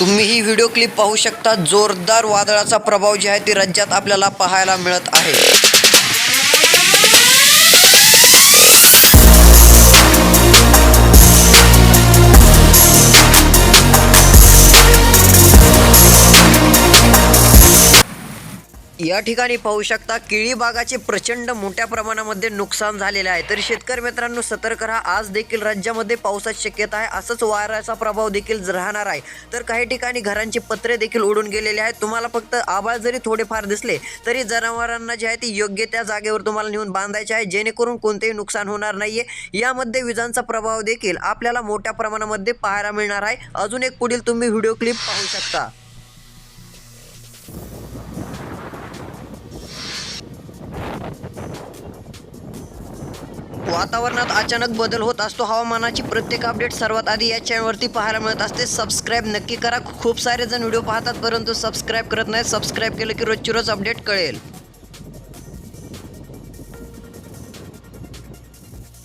तुम्ही ही video clip पाहू शकता. जोरदार वादळाचा प्रभाव जे आहे ते राज्यात आपल्याला पाहायला मिळत आहे. या ठिकाणी पाहू शकता केळी बागाचे प्रचंड मोठ्या प्रमाणामध्ये नुकसान झालेले आहे. तर शेतकरी मित्रांनो सतर्क राहा. आज देखील राज्यामध्ये पावसाची शक्यता आहे. असंच वाऱ्याचा प्रभाव देखील राहणार आहे. तर काही ठिकाणी घरांची पत्रे देखील उडून गेलेले आहेत. तुम्हाला फक्त आबाळ जरी थोडेफार दिसले तरी जनावरांना जे आहे ते योग्य त्या जागेवर तुम्हाला नेऊन बांधायचे आहे. जेणेकरून कोणतेही नुकसान होणार नाहीये. यामध्ये विजांचा प्रभाव देखील आपल्याला मोठ्या प्रमाणामध्ये पाहायला मिळणार आहे. अजून एक पुढील तुम्ही व्हिडिओ क्लिप पाहू शकता. वातावरणात अचानक बदल होत असतो. हवामानाची प्रत्येक अपडेट सर्वात आधी या चॅनलवरती पाहायला मिळत असते. सबस्क्राईब नक्की करा. खूप सारे जण व्हिडिओ पाहतात परंतु सबस्क्राईब करत नाही सबस्क्राईब केलं की रोजची रोज अपडेट कळेल.